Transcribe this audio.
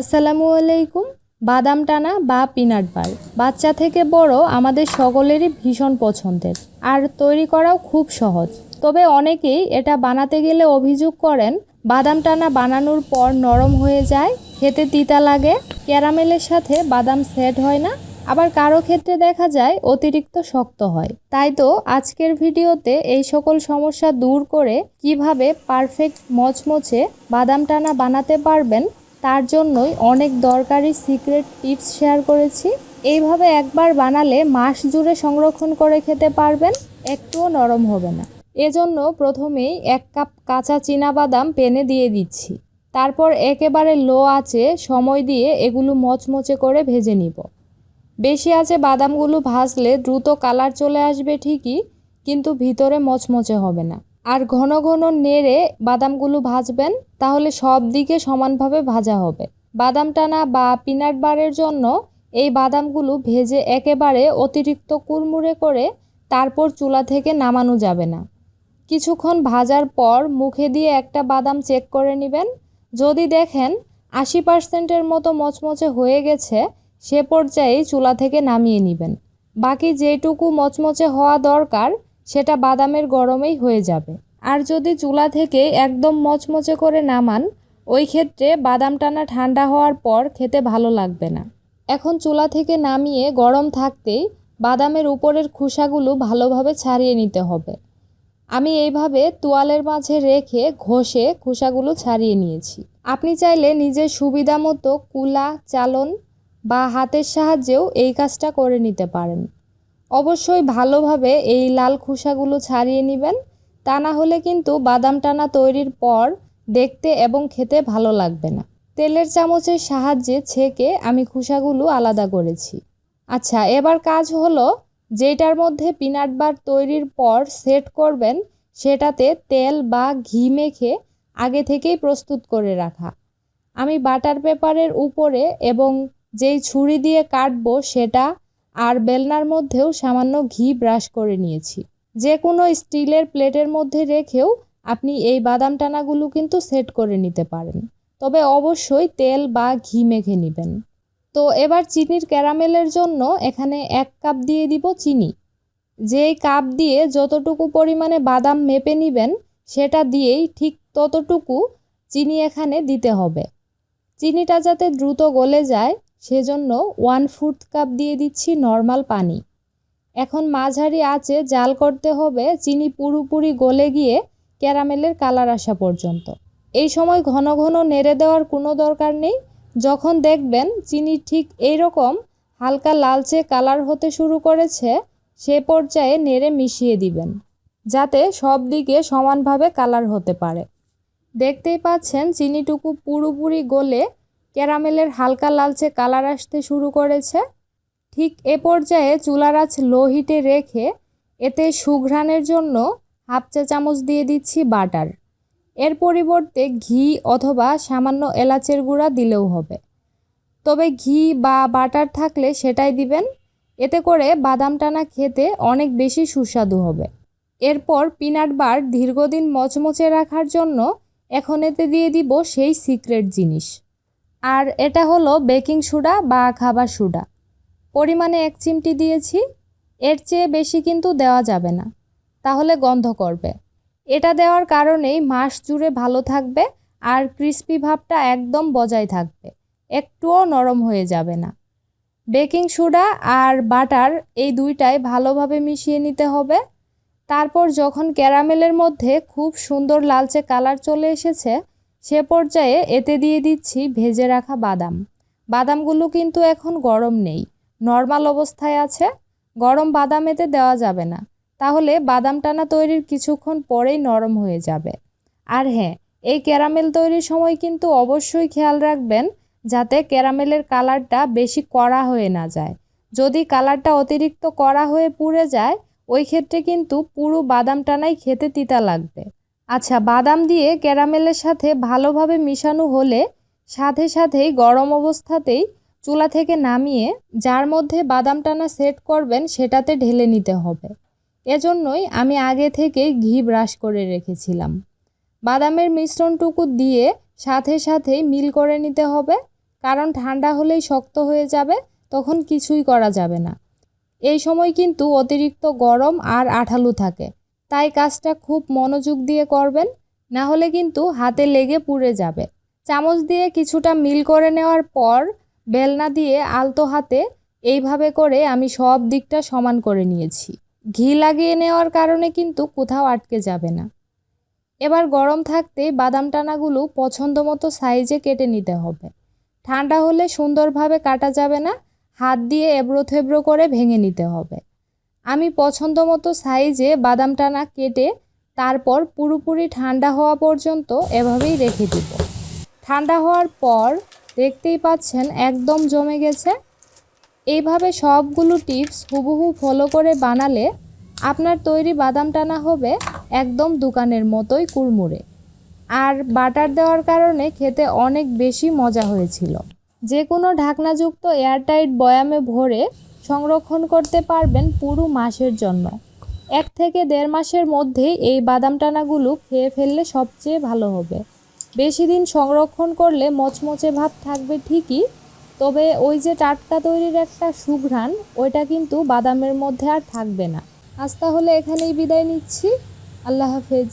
আসসালামু আলাইকুম। বাদাম টানা বা পিনাট বার। বাচ্চা থেকে বড় আমাদের সকলেরই ভীষণ পছন্দের। আর তৈরি করাও খুব সহজ। তবে অনেকেই এটা বানাতে গেলে অভিযোগ করেন, বাদাম টানা বানানোর পর নরম হয়ে যায়, খেতে তিতা লাগে, ক্যারামেলের সাথে বাদাম সেট হয় না, আবার কারও ক্ষেত্রে দেখা যায় অতিরিক্ত শক্ত হয়। তাই তো আজকের ভিডিওতে এই সকল সমস্যা দূর করে কীভাবে পারফেক্ট মচমচে বাদাম টানা বানাতে পারবেন তার জন্যই অনেক দরকারি সিক্রেট টিপস শেয়ার করেছি। এইভাবে একবার বানালে মাস জুড়ে সংরক্ষণ করে খেতে পারবেন, একটুও নরম হবে না। এজন্য প্রথমেই এক কাপ কাঁচা বাদাম পেনে দিয়ে দিচ্ছি। তারপর একেবারে লো আছে সময় দিয়ে এগুলো মচমচে করে ভেজে নিব। বেশি আছে বাদামগুলো ভাজলে দ্রুত কালার চলে আসবে ঠিকই, কিন্তু ভিতরে মচমচে হবে না। আর ঘন ঘন নেড়ে বাদামগুলো ভাজবেন, তাহলে সব দিকে সমানভাবে ভাজা হবে। বাদাম টানা বা পিনাট বারের জন্য এই বাদামগুলো ভেজে একেবারে অতিরিক্ত কুড়মুড়ে করে তারপর চুলা থেকে নামানো যাবে না। কিছুক্ষণ ভাজার পর মুখে দিয়ে একটা বাদাম চেক করে নেবেন। যদি দেখেন আশি পার্সেন্টের মতো মচমচে হয়ে গেছে, সে পর্যায়ে চুলা থেকে নামিয়ে নেবেন। বাকি যেটুকু মচমচে হওয়া দরকার সেটা বাদামের গরমেই হয়ে যাবে। আর যদি চুলা থেকে একদম মচমচে করে নামান, ওই ক্ষেত্রে বাদাম টানা ঠান্ডা হওয়ার পর খেতে ভালো লাগবে না। এখন চুলা থেকে নামিয়ে গরম থাকতেই বাদামের উপরের খোসাগুলো ভালোভাবে ছাড়িয়ে নিতে হবে। আমি এইভাবে তোয়ালের মাঝে রেখে ঘষে খোসাগুলো ছাড়িয়ে নিয়েছি। আপনি চাইলে নিজের সুবিধা মতো কুলা, চালন বা হাতের সাহায্যেও এই কাজটা করে নিতে পারেন। অবশ্যই ভালোভাবে এই লাল খোসাগুলো ছাড়িয়ে নেবেন। তা না হলে কিন্তু বাদাম টানা তৈরির পর দেখতে এবং খেতে ভালো লাগবে না। তেলের চামচের সাহায্যে ছেঁকে আমি খোসাগুলো আলাদা করেছি। আচ্ছা এবার কাজ হলো যেটার মধ্যে পিনাট বার তৈরির পর সেট করবেন, সেটাতে তেল বা ঘি মেখে আগে থেকেই প্রস্তুত করে রাখা। আমি বাটার পেপারের উপরে এবং যেই ছুরি দিয়ে কাটবো সেটা আর বেলনার মধ্যেও সামান্য ঘি ব্রাশ করে নিয়েছি। যে কোনো স্টিলের প্লেটের মধ্যে রেখেও আপনি এই বাদাম টানাগুলো কিন্তু সেট করে নিতে পারেন। তবে অবশ্যই তেল বা ঘি মেখে নেবেন। তো এবার চিনির ক্যারামেলের জন্য এখানে এক কাপ দিয়ে দিব চিনি। যেই কাপ দিয়ে যতটুকু পরিমাণে বাদাম মেপে নেবেন, সেটা দিয়েই ঠিক ততটুকু চিনি এখানে দিতে হবে। চিনিটা যাতে দ্রুত গলে যায় সেজন্য ওয়ান ফুট কাপ দিয়ে দিচ্ছি নর্মাল পানি। এখন মাঝারি আঁচে জাল করতে হবে চিনি পুরোপুরি গলে গিয়ে ক্যারামেলের কালার আসা পর্যন্ত। এই সময় ঘন ঘন নেড়ে দেওয়ার কোনো দরকার নেই। যখন দেখবেন চিনি ঠিক এই রকম হালকা লালচে কালার হতে শুরু করেছে, সে পর্যায়ে নেড়ে মিশিয়ে দিবেন, যাতে সব দিকে সমানভাবে কালার হতে পারে। দেখতেই পাচ্ছেন চিনিটুকু পুরোপুরি গলে ক্যারামেলের হালকা লালচে কালার আসতে শুরু করেছে। ঠিক এ পর্যায়ে চুলার আঁচ লো হিটে রেখে এতে সুঘ্রাণের জন্য হাফ চা চামচ দিয়ে দিচ্ছি বাটার। এর পরিবর্তে ঘি অথবা সামান্য এলাচের গুঁড়া দিলেও হবে। তবে ঘি বা বাটার থাকলে সেটাই দিবেন। এতে করে বাদাম টানা খেতে অনেক বেশি সুস্বাদু হবে। এরপর পিনাট বার দীর্ঘদিন মচমচে রাখার জন্য এখন এতে দিয়ে দিব সেই সিক্রেট জিনিস। আর এটা হলো বেকিং সোডা বা খাবার সোডা। পরিমাণে এক চিমটি দিয়েছি, এর চেয়ে বেশি কিন্তু দেওয়া যাবে না, তাহলে গন্ধ করবে। এটা দেওয়ার কারণেই মাস জুড়ে ভালো থাকবে আর ক্রিস্পি ভাবটা একদম বজায় থাকবে, একটুও নরম হয়ে যাবে না। বেকিং সোডা আর বাটার এই দুইটাই ভালোভাবে মিশিয়ে নিতে হবে। তারপর যখন ক্যারামেলের মধ্যে খুব সুন্দর লালচে কালার চলে এসেছে সে পর্যায়ে এতে দিয়ে দিচ্ছি ভেজে রাখা বাদাম। বাদামগুলো কিন্তু এখন গরম নেই। নর্মাল অবস্থায় আছে। গরম বাদাম এতে দেওয়া যাবে না। তাহলে বাদাম টানা তৈরির কিছুক্ষণ পরেই নরম হয়ে যাবে। আর হ্যাঁ এই ক্যারামেল তৈরির সময় কিন্তু অবশ্যই খেয়াল রাখবেন যাতে ক্যারামেলের কালারটা বেশি কড়া হয়ে না যায়। যদি কালারটা অতিরিক্ত কড়া হয়ে পুড়ে যায়, ওই ক্ষেত্রে কিন্তু পুরো বাদাম টানাই খেতে তিতা লাগবে। আচ্ছা বাদাম দিয়ে ক্যারামেলের সাথে ভালোভাবে মিশানো হলে সাথে সাথেই গরম অবস্থাতেই চুলা থেকে নামিয়ে যার মধ্যে বাদাম টানা সেট করবেন সেটাতে ঢেলে নিতে হবে। এজন্যই আমি আগে থেকেই ঘি ব্রাশ করে রেখেছিলাম। বাদামের মিশ্রণটুকু দিয়ে সাথে সাথেই মিল করে নিতে হবে। কারণ ঠান্ডা হলেই শক্ত হয়ে যাবে, তখন কিছুই করা যাবে না। এই সময় কিন্তু অতিরিক্ত গরম আর আঠালো থাকে। তাই কাজটা খুব মনোযোগ দিয়ে করবেন, না হলে কিন্তু হাতে লেগে পুড়ে যাবে। চামচ দিয়ে কিছুটা মিল করে নেওয়ার পর বেলনা দিয়ে আলতো হাতে এইভাবে করে আমি সব দিকটা সমান করে নিয়েছি। ঘি লাগিয়ে নেওয়ার কারণে কিন্তু কোথাও আটকে যাবে না। এবার গরম থাকতেই বাদাম টানাগুলো পছন্দ মতো সাইজে কেটে নিতে হবে। ঠান্ডা হলে সুন্দরভাবে কাটা যাবে না, হাত দিয়ে এবড়ো থেবড়ো করে ভেঙে নিতে হবে। আমি পছন্দ মতো সাইজে বাদাম টানা কেটে তারপর পুরোপুরি ঠান্ডা হওয়া পর্যন্ত এভাবেই রেখে দিব। ঠান্ডা হওয়ার পর দেখতেই পাচ্ছেন একদম জমে গেছে। এইভাবে সবগুলো টিপস হুবহু ফলো করে বানালে আপনার তৈরি বাদাম টানা হবে একদম দোকানের মতোই কুড়মুড়ে। আর বাটার দেওয়ার কারণে খেতে অনেক বেশি মজা হয়েছিল। যে কোনো ঢাকনাযুক্ত এয়ারটাইট বয়ামে ভরে সংরক্ষণ করতে পারবেন পুরো মাসের জন্য। এক থেকে দেড় মাসের মধ্যেই এই বাদাম টানাগুলো খেয়ে ফেললে সবচেয়ে ভালো হবে। বেশি দিন সংরক্ষণ করলে মচমচে ভাব থাকবে ঠিকই, তবে ওই যে টাটকা তৈরির একটা সুঘ্রাণ, ওইটা কিন্তু বাদামের মধ্যে আর থাকবে না। আজ তাহলে এখানেই বিদায় নিচ্ছি। আল্লাহ হাফেজ।